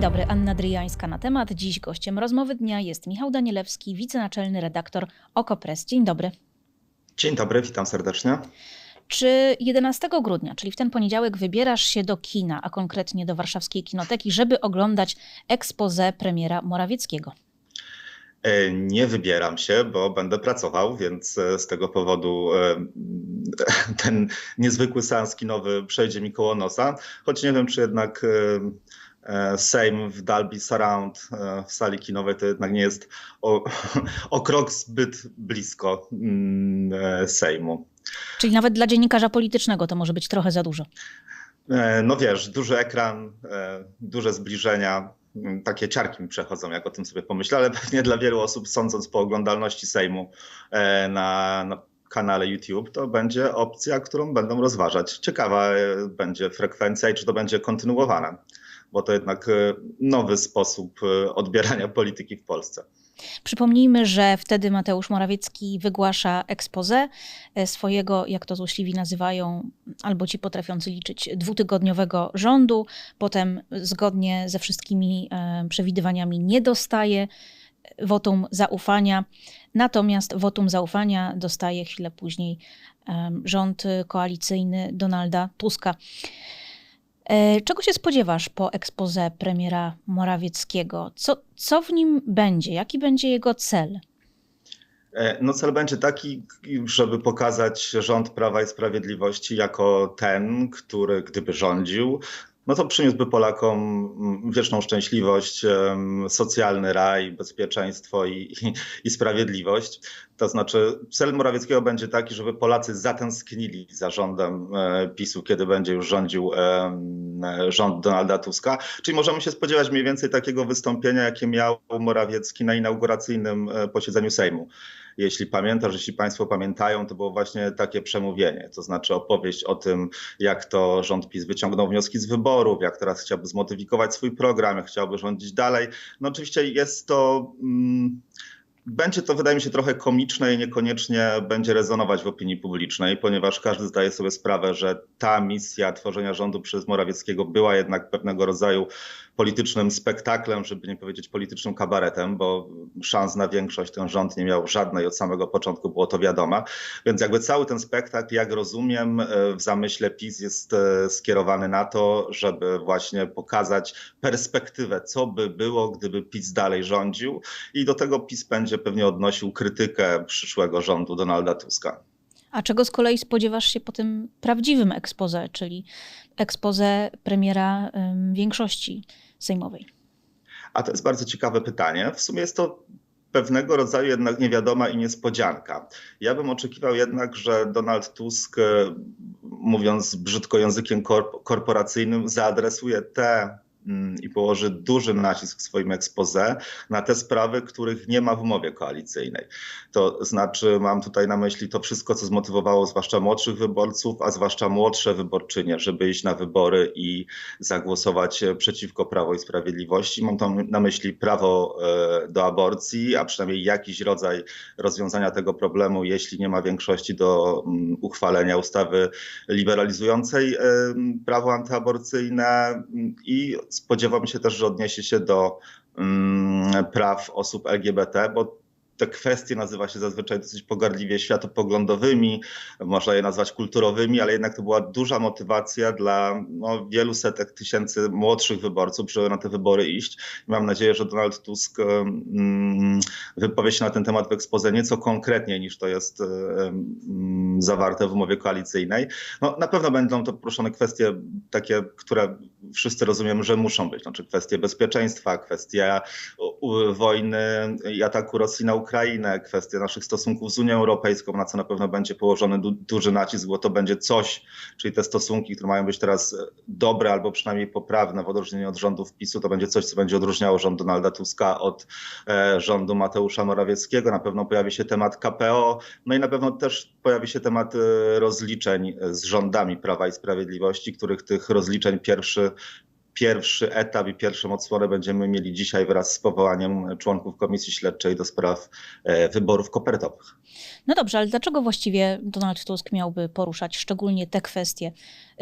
Dzień dobry, Anna Dryjańska na temat. Dziś gościem rozmowy dnia jest Michał Danielewski, wicenaczelny redaktor OKO.press. Dzień dobry. Dzień dobry, witam serdecznie. Czy 11 grudnia, czyli w ten poniedziałek, wybierasz się do kina, a konkretnie do warszawskiej kinoteki, żeby oglądać expose premiera Morawieckiego? E, Nie wybieram się, bo będę pracował, więc e, z tego powodu e, ten niezwykły seans kinowy przejdzie mi koło nosa. Choć nie wiem, czy jednak Sejm w Dalby Surround e, w sali kinowej to jednak nie jest o, o krok zbyt blisko mm, e, Sejmu. Czyli nawet dla dziennikarza politycznego to może być trochę za dużo. E, No wiesz, duży ekran, e, duże zbliżenia, m, takie ciarki mi przechodzą, jak o tym sobie pomyślę, ale pewnie dla wielu osób, sądząc po oglądalności Sejmu e, na, na kanale YouTube, to będzie opcja, którą będą rozważać. Ciekawa e, będzie frekwencja i czy to będzie kontynuowane, bo to jednak e, nowy sposób e, odbierania polityki w Polsce. Przypomnijmy, że wtedy Mateusz Morawiecki wygłasza expose swojego, jak to złośliwi nazywają, albo ci potrafiący liczyć, dwutygodniowego rządu. Potem zgodnie ze wszystkimi e, przewidywaniami nie dostaje wotum zaufania. Natomiast wotum zaufania dostaje chwilę później rząd koalicyjny Donalda Tuska. E, Czego się spodziewasz po expose premiera Morawieckiego? Co, co w nim będzie? Jaki będzie jego cel? E, No cel będzie taki, żeby pokazać rząd Prawa i Sprawiedliwości jako ten, który gdyby rządził, no to przyniósłby Polakom mm, wieczną szczęśliwość, socjalny raj, bezpieczeństwo i, i, i sprawiedliwość. To znaczy cel Morawieckiego będzie taki, żeby Polacy zatęsknili za rządem e, PiSu, kiedy będzie już rządził rząd Donalda Tuska. Czyli możemy się spodziewać mniej więcej takiego wystąpienia, jakie miał Morawiecki na inauguracyjnym e, posiedzeniu Sejmu jeśli pamiętasz, jeśli Państwo pamiętają, to było właśnie takie przemówienie, to znaczy opowieść o tym, jak to rząd PiS wyciągnął wnioski z wyborów, jak teraz chciałby zmodyfikować swój program, jak chciałby rządzić dalej. No oczywiście jest to. Mm, będzie to, wydaje mi się, trochę komiczne i niekoniecznie będzie rezonować w opinii publicznej, ponieważ każdy zdaje sobie sprawę, że ta misja tworzenia rządu przez Morawieckiego była jednak pewnego rodzaju politycznym spektaklem, żeby nie powiedzieć politycznym kabaretem, bo szans na większość ten rząd nie miał żadnej od samego początku, było to wiadome. Więc jakby cały ten spektakl, jak rozumiem, e, w zamyśle PiS jest e, skierowany na to, żeby właśnie pokazać perspektywę, co by było, gdyby PiS dalej rządził i do tego PiS będzie pewnie odnosił krytykę przyszłego rządu Donalda Tuska. A czego z kolei spodziewasz się po tym prawdziwym expose, czyli expose premiera em, większości sejmowej? A to jest bardzo ciekawe pytanie. W sumie jest to pewnego rodzaju jednak niewiadoma i niespodzianka. Ja bym oczekiwał jednak, że Donald Tusk, e, mówiąc brzydko językiem korp- korporacyjnym, zaadresuje te i położy duży nacisk w swoim expose na te sprawy, których nie ma w umowie koalicyjnej. To znaczy, mam tutaj na myśli to wszystko, co zmotywowało zwłaszcza młodszych wyborców, a zwłaszcza młodsze wyborczynie, żeby iść na wybory i zagłosować przeciwko Prawo i Sprawiedliwości. Mam tam na myśli prawo e, do aborcji, a przynajmniej jakiś rodzaj rozwiązania tego problemu, jeśli nie ma większości do mm, uchwalenia ustawy liberalizującej e, prawo antyaborcyjne mm, i spodziewam się też, że odniesie się do mm, praw osób LGBT, bo te kwestie nazywa się zazwyczaj dosyć pogardliwie światopoglądowymi, można je nazwać kulturowymi, ale jednak to była duża motywacja dla no, wielu setek tysięcy młodszych wyborców, żeby na te wybory iść. I mam nadzieję, że Donald Tusk mm, wypowie się na ten temat w ekspoze nieco konkretniej niż to jest mm, zawarte w umowie koalicyjnej. No, na pewno będą to poruszone kwestie takie, które wszyscy rozumiemy, że muszą być, znaczy kwestie bezpieczeństwa, kwestia wojny i ataku Rosji na Ukrainę, kwestie naszych stosunków z Unią Europejską, na co na pewno będzie położony du- duży nacisk, bo to będzie coś, czyli te stosunki, które mają być teraz dobre albo przynajmniej poprawne w odróżnieniu od rządów PiSu, to będzie coś, co będzie odróżniało rząd Donalda Tuska od e, rządu Mateusza Morawieckiego. Na pewno pojawi się temat KPO, no i na pewno też pojawi się temat e, rozliczeń z rządami Prawa i Sprawiedliwości, których tych rozliczeń pierwszy pierwszy etap i pierwszą odsłonę będziemy mieli dzisiaj wraz z powołaniem członków Komisji Śledczej do spraw e, wyborów kopertowych. No dobrze, ale dlaczego właściwie Donald Tusk miałby poruszać szczególnie te kwestie,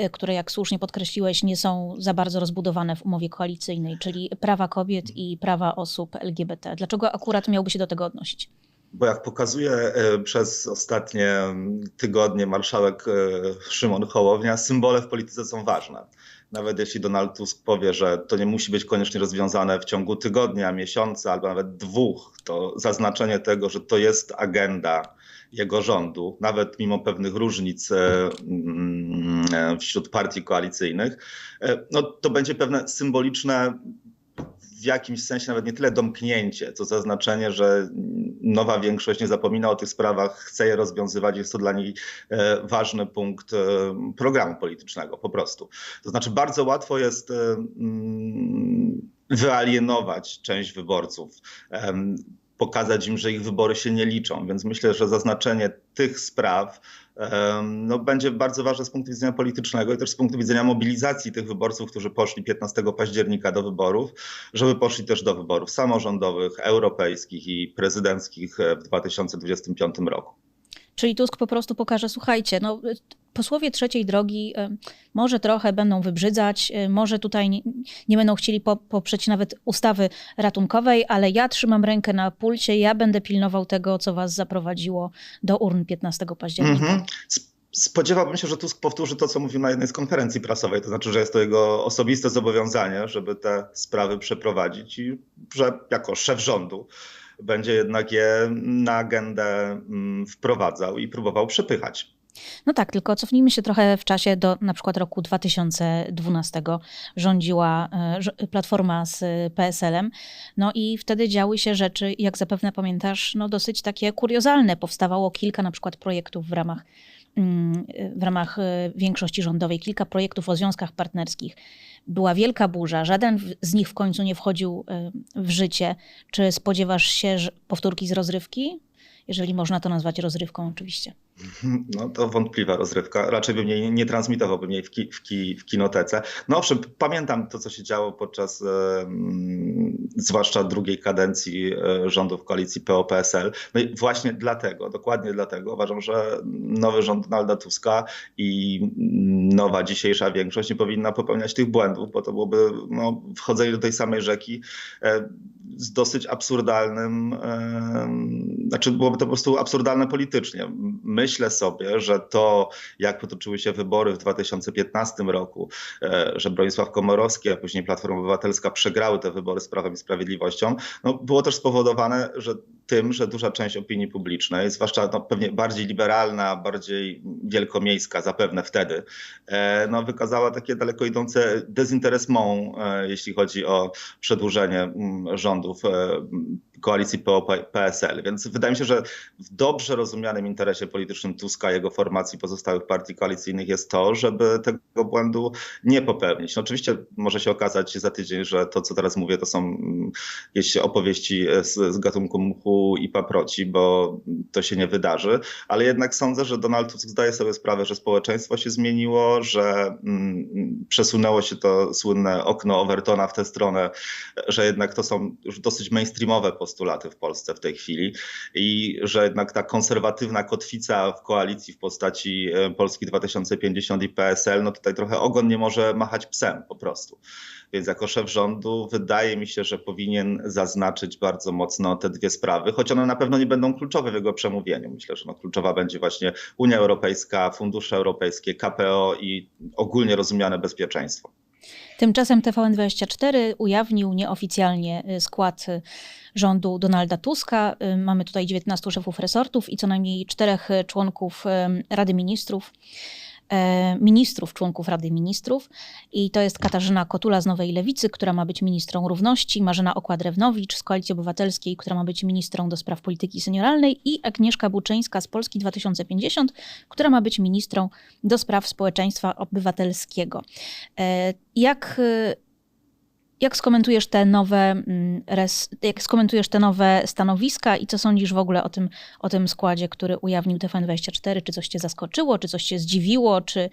y, które, jak słusznie podkreśliłeś, nie są za bardzo rozbudowane w umowie koalicyjnej, czyli prawa kobiet i prawa osób LGBT? Dlaczego akurat miałby się do tego odnosić? Bo jak pokazuje e, przez ostatnie tygodnie marszałek e, Szymon Hołownia, symbole w polityce są ważne. Nawet jeśli Donald Tusk powie, że to nie musi być koniecznie rozwiązane w ciągu tygodnia, miesiąca albo nawet dwóch, to zaznaczenie tego, że to jest agenda jego rządu, nawet mimo pewnych różnic e, mm, wśród partii koalicyjnych, no to będzie pewne symboliczne w jakimś sensie nawet nie tyle domknięcie, co zaznaczenie, że nowa większość nie zapomina o tych sprawach, chce je rozwiązywać, jest to dla niej e, ważny punkt e, programu politycznego po prostu. To znaczy bardzo łatwo jest e, mm, wyalienować część wyborców pokazać im, że ich wybory się nie liczą. Więc myślę, że zaznaczenie tych spraw no, będzie bardzo ważne z punktu widzenia politycznego i też z punktu widzenia mobilizacji tych wyborców, którzy poszli 15 października do wyborów, żeby poszli też do wyborów samorządowych, europejskich i prezydenckich w 2025 roku. Czyli Tusk po prostu pokaże, słuchajcie, no, posłowie trzeciej drogi y, może trochę będą wybrzydzać, y, może tutaj nie, nie będą chcieli poprzeć nawet ustawy ratunkowej, ale ja trzymam rękę na pulsie, ja będę pilnował tego, co was zaprowadziło do urn 15 października. -hmm. Spodziewałbym się, że Tusk powtórzy to, co mówił na jednej z konferencji prasowej, to znaczy, że jest to jego osobiste zobowiązanie, żeby te sprawy przeprowadzić i że jako szef rządu będzie jednak je na agendę mm, wprowadzał i próbował przepychać. No tak, tylko cofnijmy się trochę w czasie do na przykład roku 2012. Rządziła e, Platforma z PSL-em. No i wtedy działy się rzeczy, jak zapewne pamiętasz, no dosyć takie kuriozalne. Powstawało kilka na przykład projektów w ramach w ramach e, większości rządowej, kilka projektów o związkach partnerskich. Była wielka burza, żaden z nich w końcu nie wchodził e, w życie. Czy spodziewasz się powtórki z rozrywki? Jeżeli można to nazwać rozrywką, oczywiście. No to wątpliwa rozrywka. Raczej bym jej nie transmitowałbym jej w, ki, w, ki, w kinotece. No owszem, pamiętam to, co się działo podczas e, zwłaszcza drugiej kadencji e, rządów koalicji PO-PSL. No i właśnie dlatego, dokładnie dlatego uważam, że nowy rząd Donalda Tuska i nowa dzisiejsza większość nie powinna popełniać tych błędów, bo to byłoby no, wchodzenie do tej samej rzeki e, z dosyć absurdalnym, znaczy byłoby to po prostu absurdalne politycznie. Myślę sobie, że to, jak potoczyły się wybory w 2015 roku, e, że Bronisław Komorowski, a później Platforma Obywatelska przegrały te wybory z Prawem i Sprawiedliwością, no, było też spowodowane że tym, że duża część opinii publicznej, zwłaszcza no, pewnie bardziej liberalna, bardziej wielkomiejska zapewne wtedy, e, no, wykazała takie daleko idące dezinteresmą, jeśli chodzi o przedłużenie mm, rządów e, koalicji PO-PSL. Więc wydaje mi się, że w dobrze rozumianym interesie politycznym Tuska, jego formacji pozostałych partii koalicyjnych jest to, żeby tego błędu nie popełnić. No oczywiście może się okazać za tydzień, że to, co teraz mówię, to są mm, jakieś opowieści z, z gatunku i paproci, bo to się nie wydarzy, ale jednak sądzę, że Donald Tusk zdaje sobie sprawę, że społeczeństwo się zmieniło, że mm, przesunęło się to słynne okno Overtona w tę stronę, że jednak to są już dosyć mainstreamowe postulaty w Polsce w tej chwili i że jednak ta konserwatywna kotwica w koalicji w postaci e, Polski 2050 i PSL, no tutaj trochę ogon nie może machać psem po prostu. Więc jako szef rządu wydaje mi się, że powinien zaznaczyć bardzo mocno te dwie sprawy, choć one na pewno nie będą kluczowe w jego przemówieniu. Myślę, że no kluczowa będzie właśnie Unia Europejska, fundusze europejskie, KPO i ogólnie rozumiane bezpieczeństwo. Tymczasem TVN24 ujawnił nieoficjalnie y, skład y, rządu Donalda Tuska. Y, mamy tutaj 19 szefów resortów i co najmniej czterech członków Rady Ministrów. E, ministrów, członków Rady Ministrów. I to jest Katarzyna Kotula z Nowej Lewicy, która ma być ministrą równości, Marzena Okładrewnowicz z Koalicji Obywatelskiej, która ma być ministrą do spraw polityki senioralnej i Agnieszka Buczyńska z Polski 2050, która ma być ministrą do spraw społeczeństwa obywatelskiego. E, jak Jak skomentujesz te nowe, mm, jak skomentujesz te nowe stanowiska i co sądzisz w ogóle o tym, o tym składzie, który ujawnił TVN24? Czy coś cię zaskoczyło, czy coś cię zdziwiło, czy,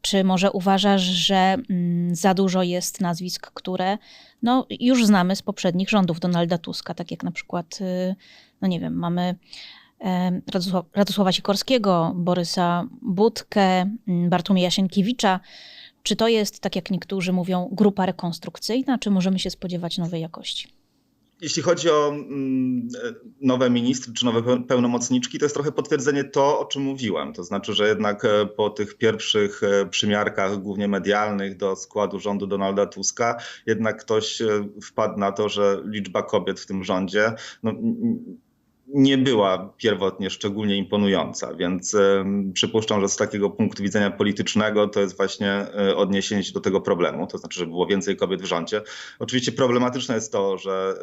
czy może uważasz, że mm, za dużo jest nazwisk, które no, już znamy z poprzednich rządów Donalda Tuska, tak jak na przykład, y, no nie wiem, mamy Radosław, Radosława Sikorskiego, Borysa Budkę, mm, Bartłomieja Sienkiewicza. Czy to jest, tak jak niektórzy mówią, grupa rekonstrukcyjna, czy możemy się spodziewać nowej jakości? Jeśli chodzi o mm, nowe ministry czy nowe peł- pełnomocniczki, to jest trochę potwierdzenie to, o czym mówiłem. To znaczy, że jednak e, po tych pierwszych e, przymiarkach, głównie medialnych, do składu rządu Donalda Tuska, jednak ktoś e, wpadł na to, że liczba kobiet w tym rządzie no, nie była pierwotnie szczególnie imponująca, więc em, przypuszczam, że z takiego punktu widzenia politycznego to jest właśnie e, odniesienie się do tego problemu, to znaczy, że było więcej kobiet w rządzie. Oczywiście problematyczne jest to, że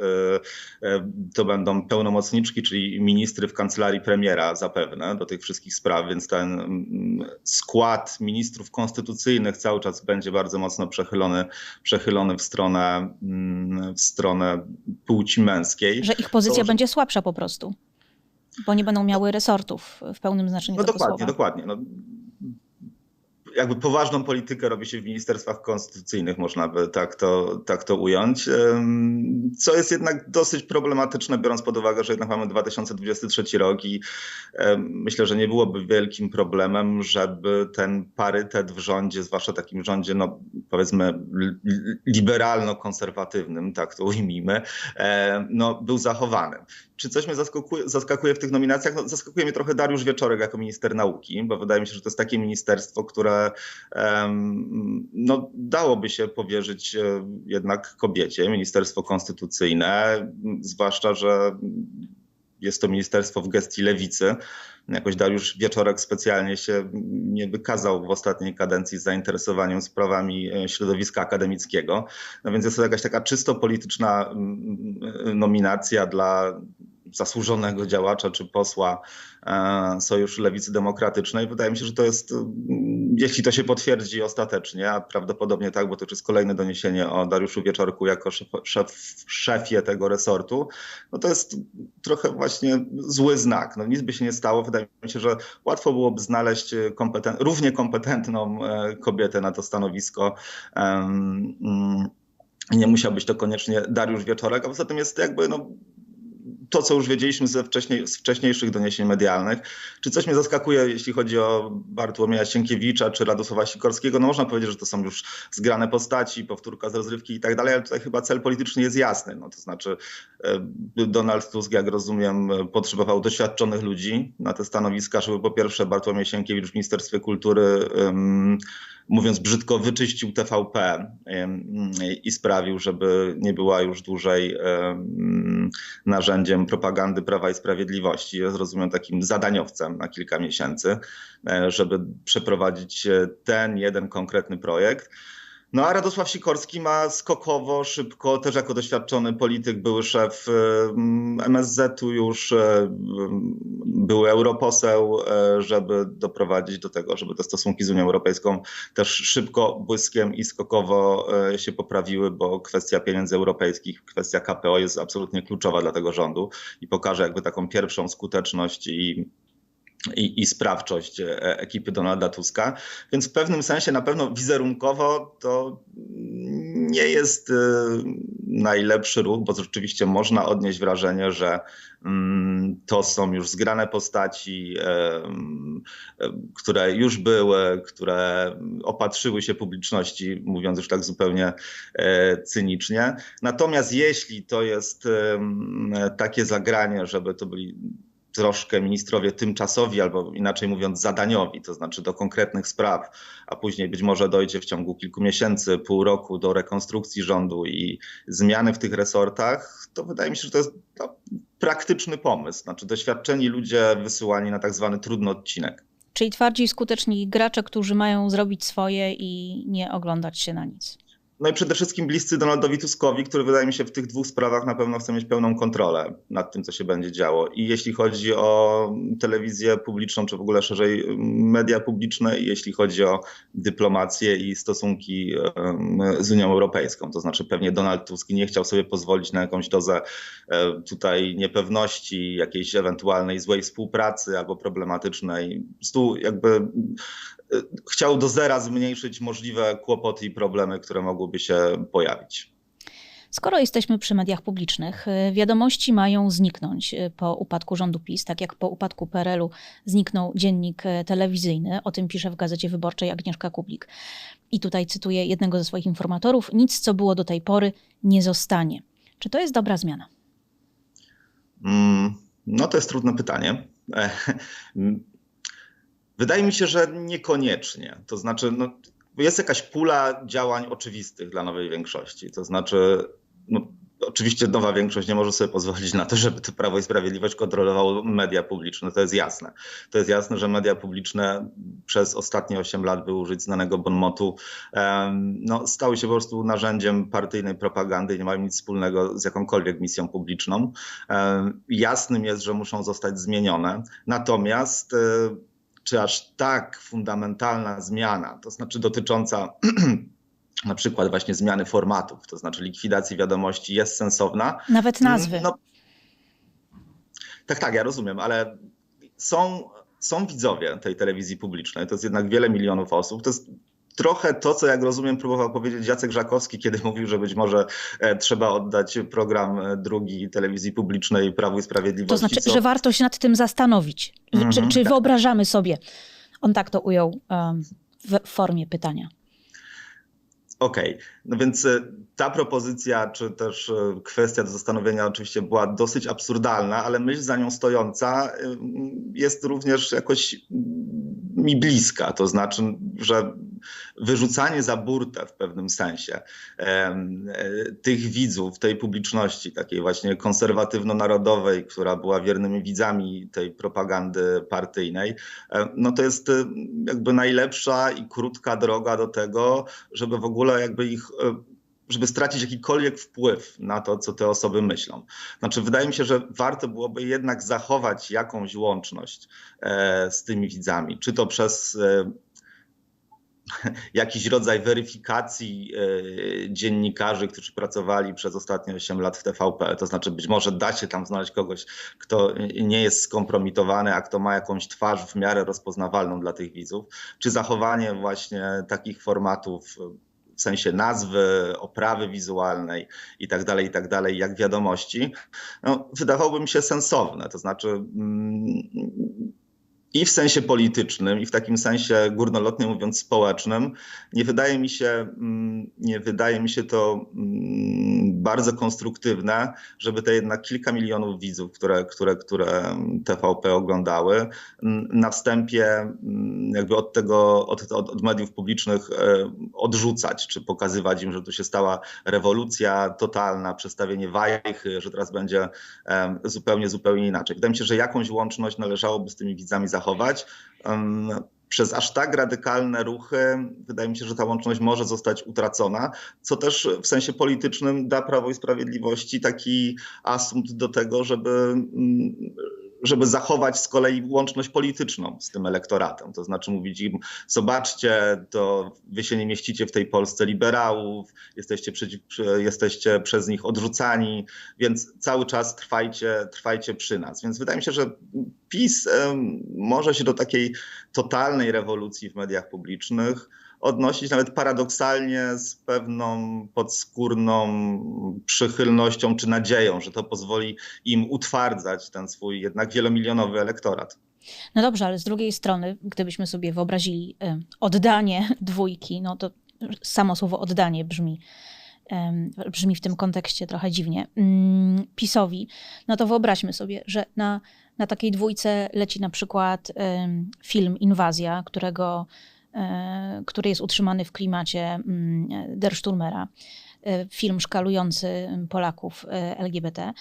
e, e, to będą pełnomocniczki, czyli ministry w kancelarii premiera zapewne do tych wszystkich spraw, więc ten mm, skład ministrów konstytucyjnych cały czas będzie bardzo mocno przechylony, przechylony w stronę, mm, w stronę płci męskiej. Że ich pozycja To, że- będzie słabsza po prostu, bo nie będą miały resortów w pełnym znaczeniu No tego dokładnie, słowa. dokładnie. No, jakby poważną politykę robi się w ministerstwach konstytucyjnych, można by tak to, tak to ująć. Co jest jednak dosyć problematyczne, biorąc pod uwagę, że jednak mamy 2023 rok i myślę, że nie byłoby wielkim problemem, żeby ten parytet w rządzie, zwłaszcza takim rządzie, no powiedzmy li- li- liberalno-konserwatywnym, tak to ujmijmy, no, był zachowany. Czy coś mnie zaskakuje, zaskakuje w tych nominacjach? No, zaskakuje mnie trochę Dariusz Wieczorek jako minister nauki, bo wydaje mi się, że to jest takie ministerstwo, które no, dałoby się powierzyć e, jednak kobiecie, ministerstwo konstytucyjne, zwłaszcza, że jest to ministerstwo w gestii lewicy. Jakoś Dariusz Wieczorek specjalnie się nie wykazał w ostatniej kadencji zainteresowaniem sprawami e, środowiska akademickiego. No więc jest to jakaś taka czysto polityczna mm, nominacja dla zasłużonego działacza czy posła e, Sojuszu Lewicy Demokratycznej. Wydaje mi się, że to jest, mm, jeśli to się potwierdzi ostatecznie, a prawdopodobnie tak, bo to już jest kolejne doniesienie o Dariuszu Wieczorku jako szef, szef, szefie tego resortu, no to jest trochę właśnie zły znak. No nic by się nie stało. Wydaje mi się, że łatwo byłoby znaleźć kompeten- równie kompetentną e, kobietę na to stanowisko. Mm, i nie musiał być to koniecznie Dariusz Wieczorek, a poza tym jest jakby no, to, co już wiedzieliśmy ze wcześniej, z wcześniejszych doniesień medialnych. Czy coś mnie zaskakuje, jeśli chodzi o Bartłomieja Sienkiewicza czy Radosława Sikorskiego? No można powiedzieć, że to są już zgrane postaci, powtórka z rozrywki i tak dalej, ale tutaj chyba cel polityczny jest jasny. No, to znaczy e, Donald Tusk, jak rozumiem, potrzebował doświadczonych ludzi na te stanowiska, żeby po pierwsze Bartłomiej Sienkiewicz w Ministerstwie Kultury mówiąc brzydko, wyczyścił TVP i sprawił, żeby nie była już dłużej em, narzędziem propagandy Prawa i Sprawiedliwości. Jest, rozumiem, takim zadaniowcem na kilka miesięcy, e, żeby przeprowadzić e, ten jeden konkretny projekt. No a Radosław Sikorski ma skokowo, szybko, też jako doświadczony polityk, były szef MSZ-u już, e, m, były europoseł, e, żeby doprowadzić do tego, żeby te stosunki z Unią Europejską też szybko, błyskiem i skokowo e, się poprawiły, bo kwestia pieniędzy europejskich, kwestia KPO jest absolutnie kluczowa dla tego rządu i pokaże jakby taką pierwszą skuteczność i i, i sprawczość e, ekipy Donalda Tuska. Więc w pewnym sensie na pewno wizerunkowo to nie jest e, najlepszy ruch, bo rzeczywiście można odnieść wrażenie, że mm, to są już zgrane postaci, e, które już były, które opatrzyły się publiczności, mówiąc już tak zupełnie cynicznie. Natomiast jeśli to jest takie zagranie, żeby to byli troszkę ministrowie tymczasowi, albo inaczej mówiąc zadaniowi, to znaczy do konkretnych spraw, a później być może dojdzie w ciągu kilku miesięcy, pół roku do rekonstrukcji rządu i zmiany w tych resortach, to wydaje mi się, że to jest no, praktyczny pomysł. Znaczy doświadczeni ludzie wysyłani na tak zwany trudny odcinek. Czyli twardzi skuteczni gracze, którzy mają zrobić swoje i nie oglądać się na nic. No i przede wszystkim bliscy Donaldowi Tuskowi, który wydaje mi się w tych dwóch sprawach na pewno chce mieć pełną kontrolę nad tym, co się będzie działo. I jeśli chodzi o telewizję publiczną, czy w ogóle szerzej media publiczne, i jeśli chodzi o dyplomację i stosunki z Unią Europejską. To znaczy pewnie Donald Tusk nie chciał sobie pozwolić na jakąś dozę e, tutaj niepewności, jakiejś ewentualnej złej współpracy albo problematycznej. Tu jakby chciał do zera zmniejszyć możliwe kłopoty i problemy, które mogłyby się pojawić. Skoro jesteśmy przy mediach publicznych, y, wiadomości mają zniknąć y, po upadku rządu PiS, tak jak po upadku PRL-u zniknął dziennik y, telewizyjny. O tym pisze w Gazecie Wyborczej Agnieszka Kublik. I tutaj cytuję jednego ze swoich informatorów: Nic, co było do tej pory, nie zostanie. Czy to jest dobra zmiana? Mm, no to jest trudne pytanie. Wydaje mi się, że niekoniecznie. To znaczy, no, jest jakaś pula działań oczywistych dla nowej większości. To znaczy, no, oczywiście nowa większość nie może sobie pozwolić na to, żeby to Prawo i Sprawiedliwość kontrolowało media publiczne. To jest jasne. To jest jasne, że media publiczne przez ostatnie 8 lat, by użyć znanego bonmotu, no, stały się po prostu narzędziem partyjnej propagandy i nie mają nic wspólnego z jakąkolwiek misją publiczną. Jasnym jest, że muszą zostać zmienione. Natomiast e, czy aż tak fundamentalna zmiana, to znaczy dotycząca na przykład właśnie zmiany formatów, to znaczy likwidacji wiadomości jest sensowna. Nawet nazwy. No, tak, tak, ja rozumiem, ale są, są widzowie tej telewizji publicznej, to jest jednak wiele milionów osób, to jest trochę to, co jak rozumiem próbował powiedzieć Jacek Żakowski, kiedy mówił, że być może e, trzeba oddać program e, drugi telewizji publicznej Prawu i Sprawiedliwości. To znaczy, co... że warto się nad tym zastanowić. Mm -hmm, czy, czy tak. wyobrażamy sobie, on tak to ujął um, w formie pytania. Okej, okay. no więc e, ta propozycja, czy też kwestia do zastanowienia oczywiście była dosyć absurdalna, ale myśl za nią stojąca jest również jakoś mi bliska. To znaczy, że wyrzucanie za burtę w pewnym sensie e, tych widzów, tej publiczności, takiej właśnie konserwatywno-narodowej, która była wiernymi widzami tej propagandy partyjnej, e, no to jest e, jakby najlepsza i krótka droga do tego, żeby w ogóle jakby ich żeby stracić jakikolwiek wpływ na to, co te osoby myślą. Znaczy, wydaje mi się, że warto byłoby jednak zachować jakąś łączność z tymi widzami, czy to przez jakiś rodzaj weryfikacji e, dziennikarzy, którzy pracowali przez ostatnie 8 lat w TVP. To znaczy być może da się tam znaleźć kogoś, kto nie jest skompromitowany, a kto ma jakąś twarz w miarę rozpoznawalną dla tych widzów, czy zachowanie właśnie takich formatów w sensie nazwy, oprawy wizualnej i tak dalej, i tak dalej, jak wiadomości, no, wydawałoby mi się sensowne. To znaczy, mm, i w sensie politycznym, i w takim sensie górnolotnie mówiąc społecznym, nie wydaje mi się, mm, nie wydaje mi się to mm, bardzo konstruktywne, żeby te jednak kilka milionów widzów, które, które, które TVP oglądały, mm, na wstępie jakby od tego, od, od, od mediów publicznych e, odrzucać, czy pokazywać im, że tu się stała rewolucja totalna, przestawienie wajchy, że teraz będzie zupełnie, zupełnie inaczej. Wydaje mi się, że jakąś łączność należałoby z tymi widzami zachować zachować. Przez aż tak radykalne ruchy wydaje mi się, że ta łączność może zostać utracona, co też w sensie politycznym da Prawo i Sprawiedliwości taki asumpt do tego, żeby żeby zachować z kolei łączność polityczną z tym elektoratem. To znaczy mówić im, zobaczcie, to wy się nie mieścicie w tej Polsce liberałów, jesteście, przeciw, jesteście przez nich odrzucani, więc cały czas trwajcie, trwajcie przy nas. Więc wydaje mi się, że PiS może się do takiej totalnej rewolucji w mediach publicznych odnosić nawet paradoksalnie z pewną podskórną przychylnością czy nadzieją, że to pozwoli im utwardzać ten swój jednak wielomilionowy elektorat. No dobrze, ale z drugiej strony, gdybyśmy sobie wyobrazili y, oddanie dwójki, no to samo słowo oddanie brzmi brzmi w tym kontekście trochę dziwnie, mm, PiSowi, no to wyobraźmy sobie, że na, na takiej dwójce leci na przykład film Inwazja, którego E, który jest utrzymany w klimacie mm, Der Sturmera, e, film szkalujący Polaków e, LGBT,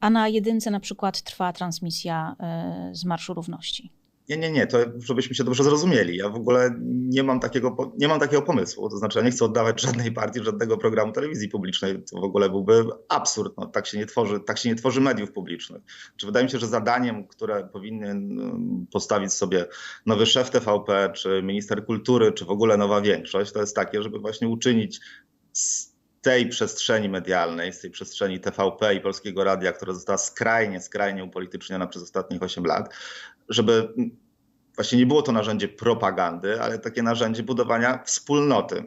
a na jedynce na przykład trwa transmisja z Marszu Równości. Nie, nie, nie, to żebyśmy się dobrze zrozumieli. Ja w ogóle nie mam takiego, nie mam takiego pomysłu. To znaczy, ja nie chcę oddawać żadnej partii, żadnego programu telewizji publicznej. To w ogóle byłby absurd. No, tak, się nie tworzy, tak się nie tworzy mediów publicznych. Czy wydaje mi się, że zadaniem, które powinien um, postawić sobie nowy szef TVP, czy minister kultury, czy w ogóle nowa większość, to jest takie, żeby właśnie uczynić z tej przestrzeni medialnej, z tej przestrzeni TVP i Polskiego Radia, która została skrajnie, skrajnie upolityczniona przez ostatnich 8 lat, żeby właśnie nie było to narzędzie propagandy, ale takie narzędzie budowania wspólnoty.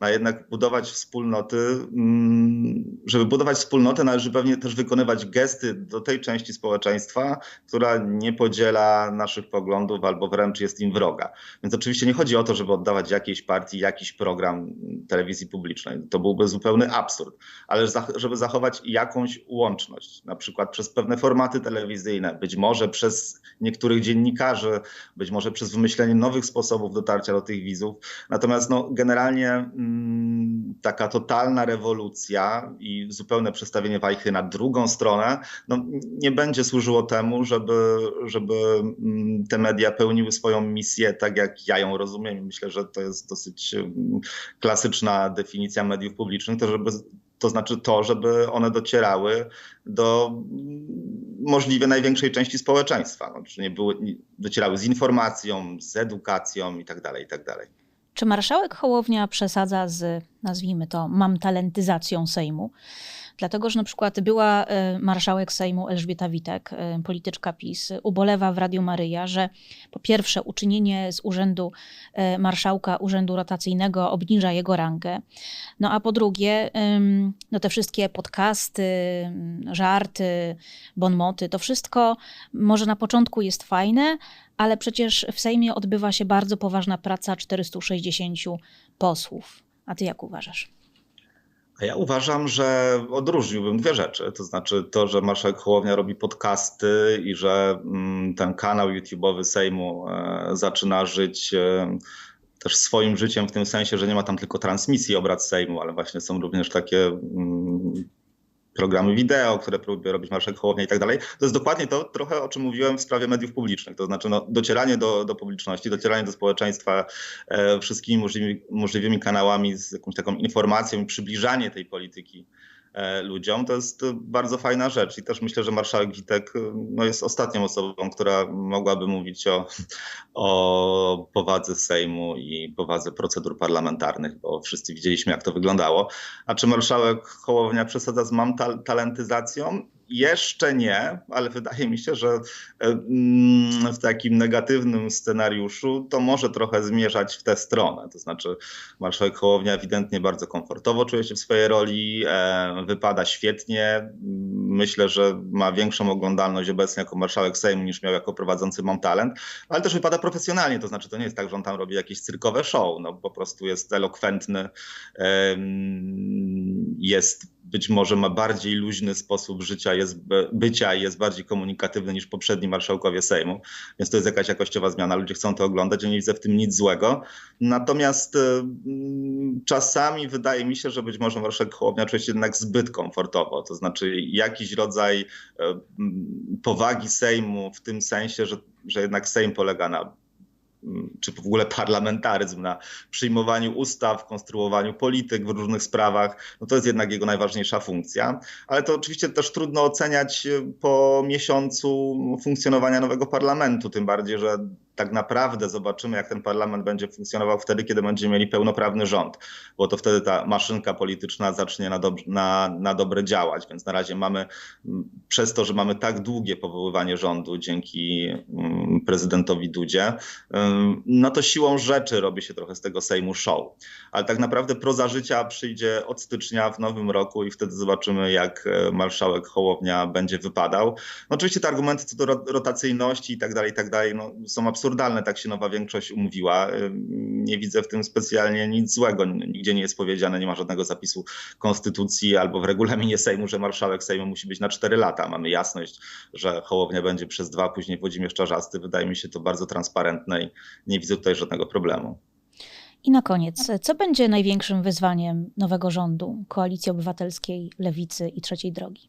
A jednak budować wspólnoty, mm, żeby budować wspólnotę, należy pewnie też wykonywać gesty do tej części społeczeństwa, która nie podziela naszych poglądów albo wręcz jest im wroga. Więc oczywiście nie chodzi o to, żeby oddawać jakiejś partii jakiś program telewizji publicznej. To byłby zupełny absurd, ale żeby zachować jakąś łączność, na przykład przez pewne formaty telewizyjne, być może przez niektórych dziennikarzy, być może przez wymyślenie nowych sposobów dotarcia do tych widzów. Natomiast no, generalnie mm, taka totalna rewolucja i zupełne przestawienie wajchy na drugą stronę no, nie będzie służyło temu, żeby, żeby mm, te media pełniły swoją misję tak, jak ja ją rozumiem. Myślę, że to jest dosyć mm, klasyczna definicja mediów publicznych, to żeby to znaczy to, żeby one docierały do możliwie największej części społeczeństwa. No, nie były, docierały z informacją, z edukacją itd. Tak itd. Tak Czy marszałek Hołownia przesadza z, nazwijmy to, mam talentyzacją Sejmu? Dlatego, że na przykład była e, marszałek Sejmu Elżbieta Witek, e, polityczka PiS, ubolewa w Radiu Maryja, że po pierwsze uczynienie z urzędu e, marszałka urzędu rotacyjnego obniża jego rangę, no a po drugie no te wszystkie podcasty, żarty, bonmoty, to wszystko może na początku jest fajne, ale przecież w Sejmie odbywa się bardzo poważna praca 460 posłów. A ty jak uważasz? Ja uważam, że odróżniłbym dwie rzeczy. To znaczy to, że marszałek Hołownia robi podcasty i że mm, ten kanał YouTube'owy Sejmu e, zaczyna żyć e, też swoim życiem w tym sensie, że nie ma tam tylko transmisji obrad Sejmu, ale właśnie są również takie mm, programy wideo, które próbuje robić marszałek Hołownia i tak dalej. To jest dokładnie to trochę, o czym mówiłem w sprawie mediów publicznych. To znaczy no, docieranie do, do publiczności, docieranie do społeczeństwa e, wszystkimi możliwymi, możliwymi kanałami z jakąś taką informacją i przybliżanie tej polityki ludziom, to jest bardzo fajna rzecz. I też myślę, że marszałek Witek no, jest ostatnią osobą, która mogłaby mówić o, o powadze Sejmu i powadze procedur parlamentarnych, bo wszyscy widzieliśmy, jak to wyglądało. A czy marszałek Hołownia przesadza z mam talentyzacją? Jeszcze nie, ale wydaje mi się, że mm, w takim negatywnym scenariuszu to może trochę zmierzać w tę stronę. To znaczy, marszałek Hołownia ewidentnie bardzo komfortowo czuje się w swojej roli, e, wypada świetnie. Myślę, że ma większą oglądalność obecnie jako marszałek Sejmu niż miał jako prowadzący Mam Talent, ale też wypada profesjonalnie. To znaczy, to nie jest tak, że on tam robi jakieś cyrkowe show. No, po prostu jest elokwentny, jest być może ma bardziej luźny sposób życia, jest bycia i jest bardziej komunikatywny niż poprzedni marszałkowie Sejmu, więc to jest jakaś jakościowa zmiana. Ludzie chcą to oglądać, ja nie widzę w tym nic złego. Natomiast mm, czasami wydaje mi się, że być może marszałek Hołownia czuje się jednak zbyt komfortowo, to znaczy jakiś rodzaj mm, powagi Sejmu w tym sensie, że, że jednak Sejm polega na czy w ogóle parlamentaryzm na przyjmowaniu ustaw, konstruowaniu polityk w różnych sprawach, no to jest jednak jego najważniejsza funkcja. Ale to oczywiście też trudno oceniać po miesiącu funkcjonowania nowego parlamentu, tym bardziej, że tak naprawdę zobaczymy, jak ten parlament będzie funkcjonował wtedy, kiedy będziemy mieli pełnoprawny rząd, bo to wtedy ta maszynka polityczna zacznie na, dob na, na dobre działać. Więc na razie mamy, przez to, że mamy tak długie powoływanie rządu dzięki mm, prezydentowi Dudzie, no to siłą rzeczy robi się trochę z tego Sejmu show. Ale tak naprawdę proza życia przyjdzie od stycznia w nowym roku i wtedy zobaczymy, jak e, marszałek Hołownia będzie wypadał. No oczywiście te argumenty co do rotacyjności i tak dalej, i tak dalej, no, są absolutnie absurdalne, tak się nowa większość umówiła. Nie widzę w tym specjalnie nic złego. Nigdzie nie jest powiedziane, nie ma żadnego zapisu konstytucji albo w regulaminie Sejmu, że marszałek Sejmu musi być na 4 lata. Mamy jasność, że Hołownia będzie przez dwa, później Włodzimierz Czarzasty. Wydaje mi się to bardzo transparentne i nie widzę tutaj żadnego problemu. I na koniec, co będzie największym wyzwaniem nowego rządu, Koalicji Obywatelskiej, Lewicy i Trzeciej Drogi?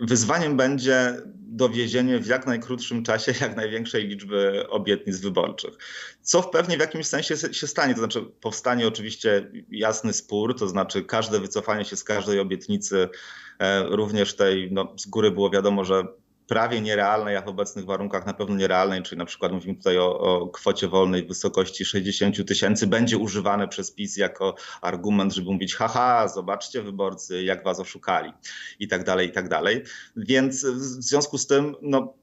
Wyzwaniem będzie dowiezienie w jak najkrótszym czasie jak największej liczby obietnic wyborczych. Co pewnie w jakimś sensie się stanie, to znaczy powstanie oczywiście jasny spór, to znaczy każde wycofanie się z każdej obietnicy, również tej no, z góry było wiadomo, że prawie nierealnej, a w obecnych warunkach na pewno nierealnej, czyli na przykład mówimy tutaj o, o kwocie wolnej w wysokości 60 tysięcy, będzie używane przez PiS jako argument, żeby mówić, haha, zobaczcie wyborcy, jak was oszukali i tak dalej, i tak dalej. Więc w związku z tym, no,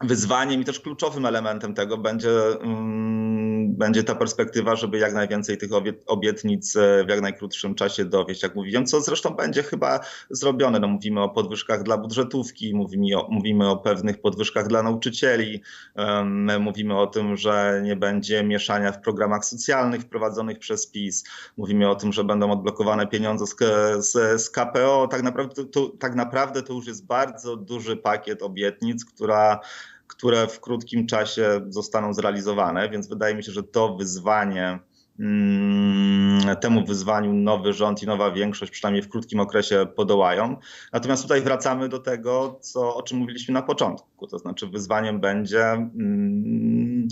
wyzwaniem i też kluczowym elementem tego będzie, um, będzie ta perspektywa, żeby jak najwięcej tych obietnic w jak najkrótszym czasie dowieść, jak mówiłem, co zresztą będzie chyba zrobione. No, mówimy o podwyżkach dla budżetówki, mówimy o, mówimy o pewnych podwyżkach dla nauczycieli, mówimy o tym, że nie będzie mieszania w programach socjalnych wprowadzonych przez PiS, mówimy o tym, że będą odblokowane pieniądze z, z, z KPO. Tak naprawdę, to, tak naprawdę to już jest bardzo duży pakiet obietnic, która które w krótkim czasie zostaną zrealizowane, więc wydaje mi się, że to wyzwanie, mm, temu wyzwaniu nowy rząd i nowa większość przynajmniej w krótkim okresie podołają. Natomiast tutaj wracamy do tego, co, o czym mówiliśmy na początku, to znaczy wyzwaniem będzie mm,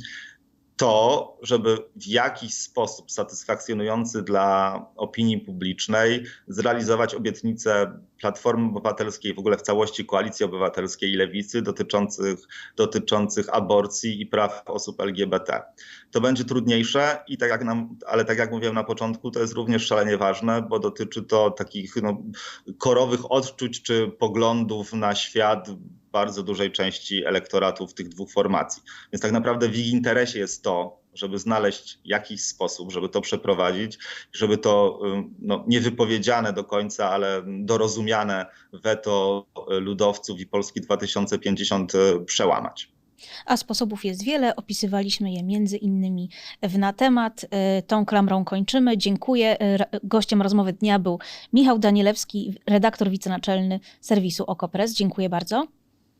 to, żeby w jakiś sposób satysfakcjonujący dla opinii publicznej zrealizować obietnice Platformy Obywatelskiej, w ogóle w całości Koalicji Obywatelskiej i Lewicy dotyczących, dotyczących aborcji i praw osób LGBT. To będzie trudniejsze, i tak jak nam, ale tak jak mówiłem na początku, to jest również szalenie ważne, bo dotyczy to takich no, korowych odczuć czy poglądów na świat bardzo dużej części elektoratów tych dwóch formacji. Więc tak naprawdę w ich interesie jest to, żeby znaleźć jakiś sposób, żeby to przeprowadzić, żeby to no, niewypowiedziane do końca, ale dorozumiane weto ludowców i Polski 2050 przełamać. A sposobów jest wiele, opisywaliśmy je między innymi w Na temat. Tą klamrą kończymy. Dziękuję. Gościem rozmowy dnia był Michał Danielewski, redaktor wicenaczelny serwisu Okopres. Dziękuję bardzo.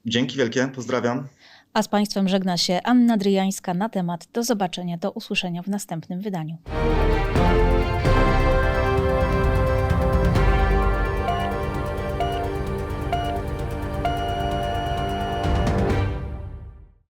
Dzięki wielkie, pozdrawiam. A z Państwem żegna się Anna Dryjańska na temat. Do zobaczenia, do usłyszenia w następnym wydaniu.